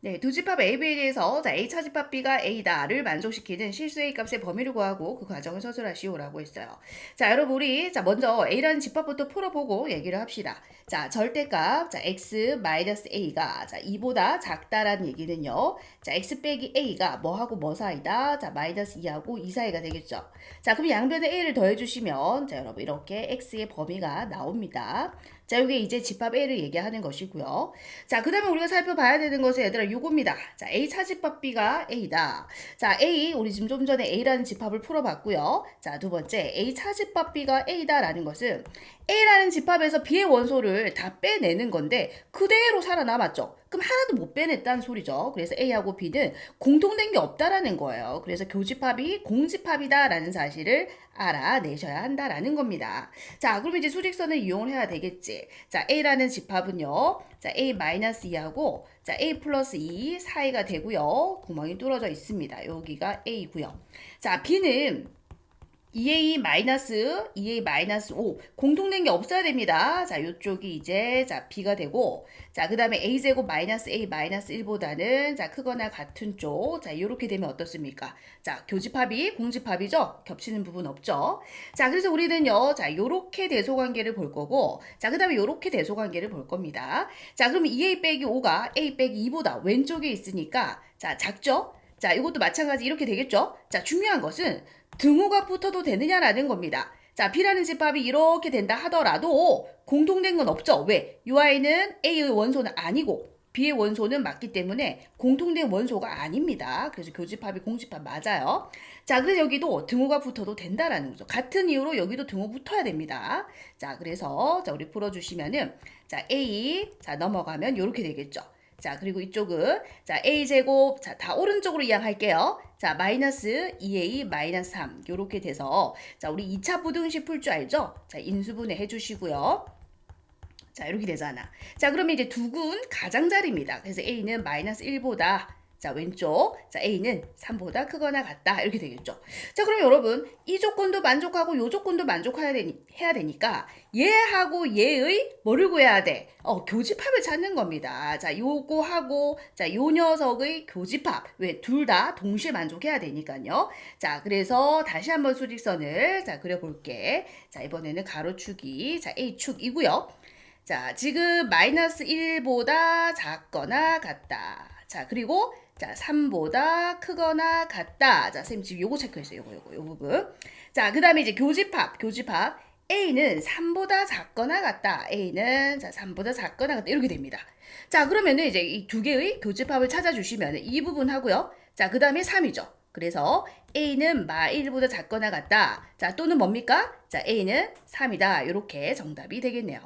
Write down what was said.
네, 두 집합 A, B에 대해서 자, A 차 집합 B가 A다를 만족시키는 실수 A 값의 범위를 구하고 그 과정을 서술하시오라고 했어요. 자, 여러분 우리 자 먼저 A라는 집합부터 풀어보고 얘기를 합시다. 자, 절대값 자 x 마이너스 A가 자 2보다 작다라는 얘기는요. 자, x 빼기 A가 뭐하고 뭐 사이다? 자, 마이너스 2하고 2 사이가 되겠죠. 자, 그럼 양변에 A를 더해주시면 자, 여러분 이렇게 x의 범위가 나옵니다. 자, 이게 이제 집합 A를 얘기하는 것이고요. 자, 그 다음에 우리가 살펴봐야 되는 것은 얘들아 요겁니다. 자, A 차집합 B가 A다. 자, A, 우리 지금 좀 전에 A라는 집합을 풀어봤고요. 자, 두 번째, A 차집합 B가 A다라는 것은 A라는 집합에서 B의 원소를 다 빼내는 건데 그대로 살아남았죠. 그럼 하나도 못 빼냈다는 소리죠. 그래서 A하고 B는 공통된 게 없다라는 거예요. 그래서 교집합이 공집합이다라는 사실을 알아내셔야 한다라는 겁니다. 자, 그럼 이제 수직선을 이용을 해야 되겠지. 자, A라는 집합은요. 자, A 마이너스 2하고 자, A 플러스 2 사이가 되고요. 구멍이 뚫어져 있습니다. 여기가 A고요. 자, B는 2a 마이너스 2a 마이너스 5 공통된 게 없어야 됩니다. 자, 요쪽이 이제 자 b가 되고 자, 그다음에 a 제곱 마이너스 a 마이너스 1보다는 자 크거나 같은 쪽. 자, 요렇게 되면 어떻습니까? 자, 교집합이 공집합이죠. 겹치는 부분 없죠. 자, 그래서 우리는요. 자, 요렇게 대소 관계를 볼 거고 자, 그다음에 요렇게 대소 관계를 볼 겁니다. 자, 그럼 2a 빼기 5가 a 빼기 2보다 왼쪽에 있으니까 자, 작죠? 자, 이것도 마찬가지 이렇게 되겠죠? 자, 중요한 것은 등호가 붙어도 되느냐라는 겁니다. 자, B라는 집합이 이렇게 된다 하더라도 공통된 건 없죠. 왜? 이 아이는 A의 원소는 아니고 B의 원소는 맞기 때문에 공통된 원소가 아닙니다. 그래서 교집합이 공집합 맞아요. 자, 그래서 여기도 등호가 붙어도 된다라는 거죠. 같은 이유로 여기도 등호 붙어야 됩니다. 자, 그래서 자, 우리 풀어주시면은 자, A 자 넘어가면 이렇게 되겠죠. 자, 그리고 이쪽은 자, a제곱 자, 다 오른쪽으로 이양할게요. 자, 마이너스 2a 마이너스 3 요렇게 돼서 자, 우리 2차 부등식 풀 줄 알죠? 자, 인수분해 해 주시고요. 자, 이렇게 되잖아. 자, 그러면 이제 두 군 가장자리입니다. 그래서 a는 마이너스 1보다 자, 왼쪽. 자, A는 3보다 크거나 같다. 이렇게 되겠죠. 자, 그럼 여러분, 이 조건도 만족하고 요 조건도 만족해야 되니, 해야 되니까 얘하고 얘의 뭐를 구해야 돼? 어, 교집합을 찾는 겁니다. 자, 요거하고 자, 요 녀석의 교집합. 왜? 둘 다 동시에 만족해야 되니까요. 자, 그래서 다시 한번 수직선을 자, 그려 볼게. 자, 이번에는 가로축이 자, A축이고요. 자, 지금 마이너스 1보다 작거나 같다. 자, 그리고 자, 3보다 크거나 같다. 자, 선생님 지금 요거 체크했어요. 요거, 요거, 요 부분. 자, 그 다음에 이제 교집합, 교집합. A는 3보다 작거나 같다. A는 자, 3보다 작거나 같다. 이렇게 됩니다. 자, 그러면은 이제 이 두 개의 교집합을 찾아주시면 이 부분 하고요. 자, 그 다음에 3이죠. 그래서 A는 마 1보다 작거나 같다. 자, 또는 뭡니까? 자, A는 3이다. 이렇게 정답이 되겠네요.